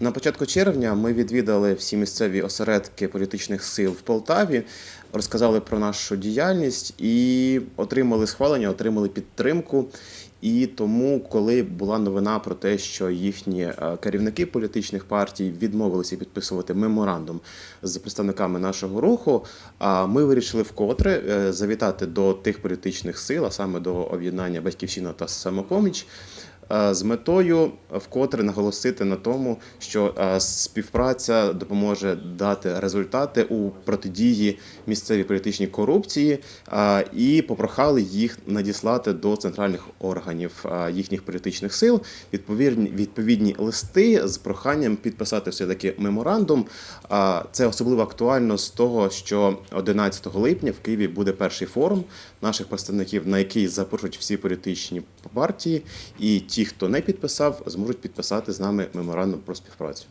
На початку червня ми відвідали всі місцеві осередки політичних сил в Полтаві, розказали про нашу діяльність і отримали схвалення, отримали підтримку. І тому, коли була новина про те, що їхні е, керівники політичних партій відмовилися підписувати меморандум з представниками нашого руху, ми вирішили вкотре е, завітати до тих політичних сил, а саме до об'єднання Батьківщина та самопоміч. Е, З метою вкотре наголосити на тому, що е, співпраця допоможе дати результати у протидії місцевій політичній корупції, е, і попрохали їх надіслати до центральних органів їхніх політичних сил відповідні відповідні листи з проханням підписати все таки меморандум. Це особливо актуально з того, що 11 липня в Києві буде перший форум наших представників, на який запрошують всі політичні партії, і ті, хто не підписав, зможуть підписати з нами меморандум про співпрацю.